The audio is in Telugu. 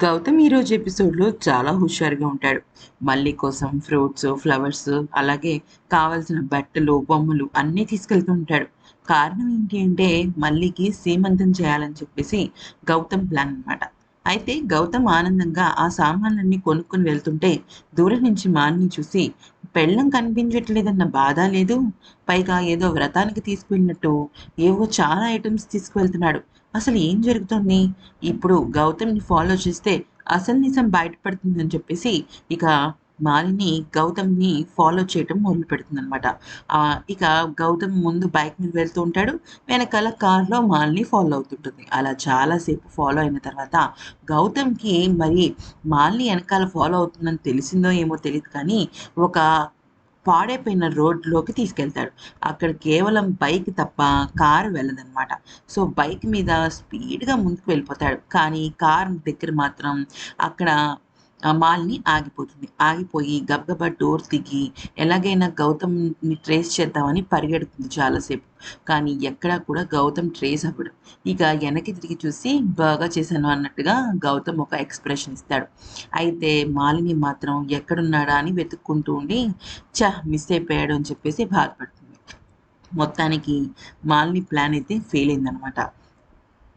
గౌతమ్ ఈరోజు ఎపిసోడ్లో చాలా హుషారుగా ఉంటాడు. మళ్ళీ కోసం ఫ్రూట్స్ ఫ్లవర్స్ అలాగే కావాల్సిన బట్టలు బొమ్మలు అన్నీ తీసుకెళ్తూ ఉంటాడు. కారణం ఏంటి అంటే మల్లికి సీమంతం చేయాలని చెప్పేసి గౌతమ్ ప్లాన్ అనమాట అయితే గౌతమ్ ఆనందంగా ఆ సామాన్లన్నీ కొనుక్కొని వెళ్తుంటే దూరం నుంచి మాన్ని చూసి పెళ్ళం కనిపించట్లేదన్న బాధ లేదు. పైగా ఏదో వ్రతానికి తీసుకువెళ్ళినట్టు ఏవో చాలా ఐటమ్స్ తీసుకువెళ్తున్నాడు. అసలు ఏం జరుగుతుంది? ఇప్పుడు గౌతమ్ని ఫాలో చేస్తే అసలు నిజం బయటపడుతుందని చెప్పేసి ఇక మాలిని గౌతమ్ని ఫాలో చేయటం మొదలు పెడుతుంది అనమాట ఇక గౌతమ్ ముందు బైక్ మీద వెళ్తూ ఉంటాడు వెనకాల కార్లో మాలిని ఫాలో అవుతుంటుంది. అలా చాలాసేపు ఫాలో అయిన తర్వాత గౌతమ్కి మరి మాలిని వెనకాల ఫాలో అవుతుందని తెలిసిందో ఏమో తెలియదు కానీ ఒక పాడైపోయిన రోడ్లోకి తీసుకెళ్తాడు. అక్కడ కేవలం బైక్ తప్ప కారు వెళ్ళదనమాట సో బైక్ మీద స్పీడ్గా ముందుకు వెళ్ళిపోతాడు. కానీ కార్ దగ్గర మాత్రం అక్కడ మాల్ని ఆగిపోతుంది. ఆగిపోయి గబగబా డోర్ దిగి ఎలాగైనా గౌతమ్ని ట్రేస్ చేద్దామని పరిగెడుతుంది చాలాసేపు. కానీ ఎక్కడా కూడా గౌతమ్ ట్రేస్ అవ్వడు. ఇక వెనక్కి తిరిగి చూసి బాగా చేశాను అన్నట్టుగా గౌతమ్ ఒక ఎక్స్ప్రెషన్ ఇస్తాడు. అయితే మాలిని మాత్రం ఎక్కడున్నాడా అని వెతుక్కుంటూ ఉండి చ మిస్ అయిపోయాడు అని చెప్పేసి బాధపడుతుంది. మొత్తానికి మాలిని ప్లాన్ అయితే ఫెయిల్ అయిందనమాట